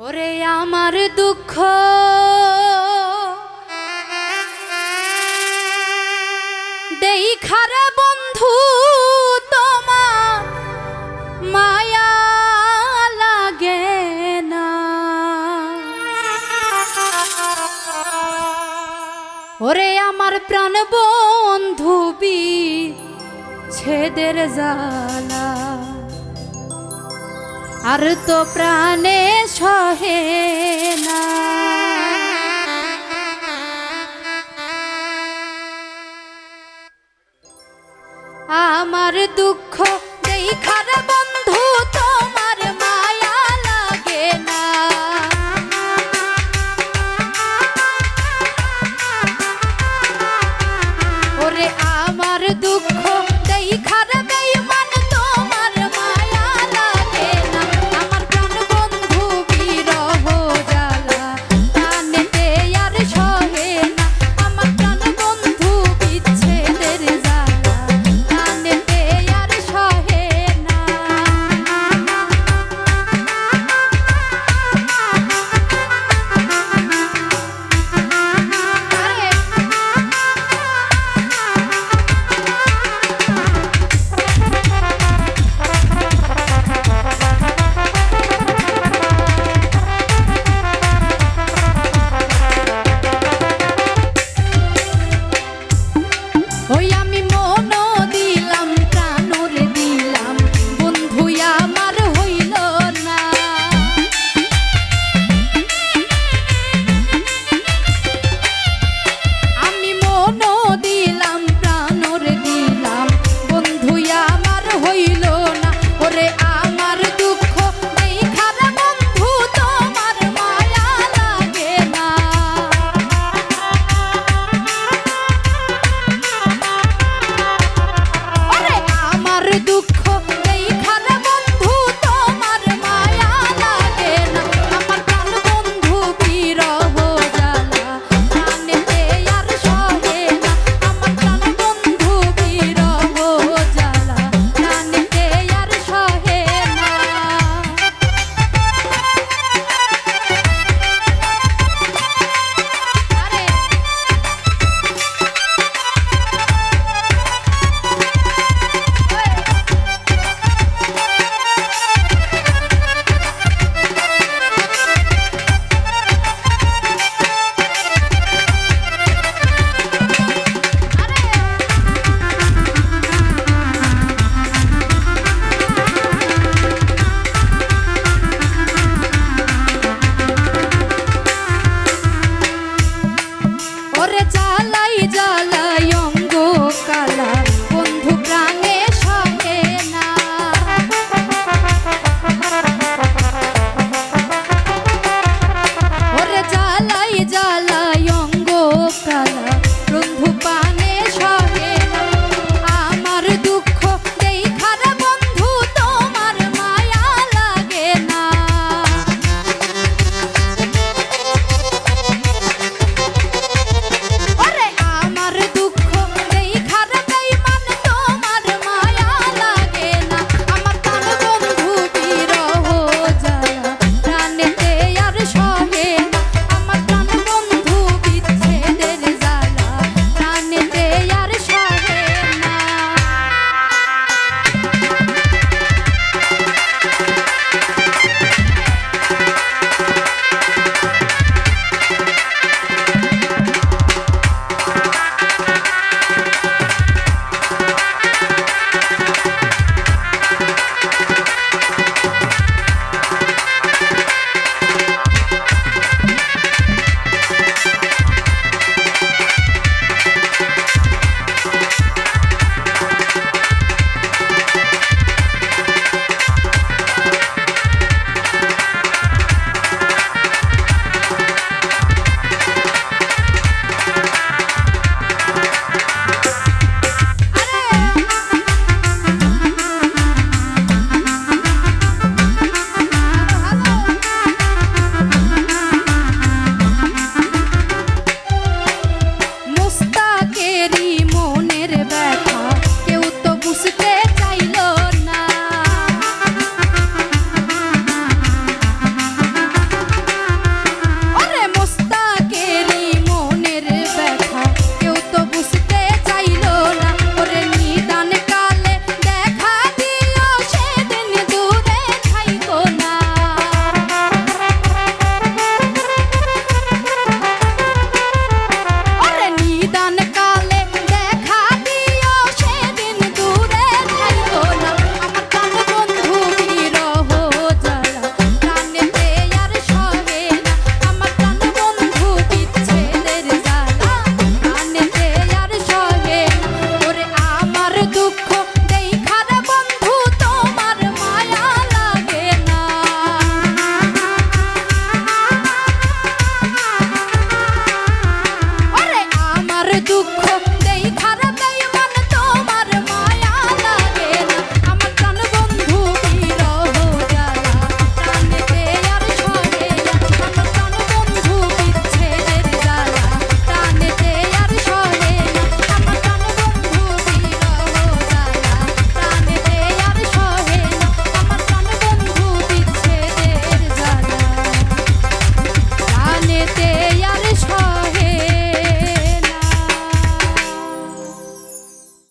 ওরে আমার দুঃখ। দেই খারে বন্ধু তোমার মায়া লাগে না। ওরে আমার প্রাণ বন্ধু বি ছেদের জালা আর তো প্রাণে সহে না। আমার দুঃখ দেই খারাপ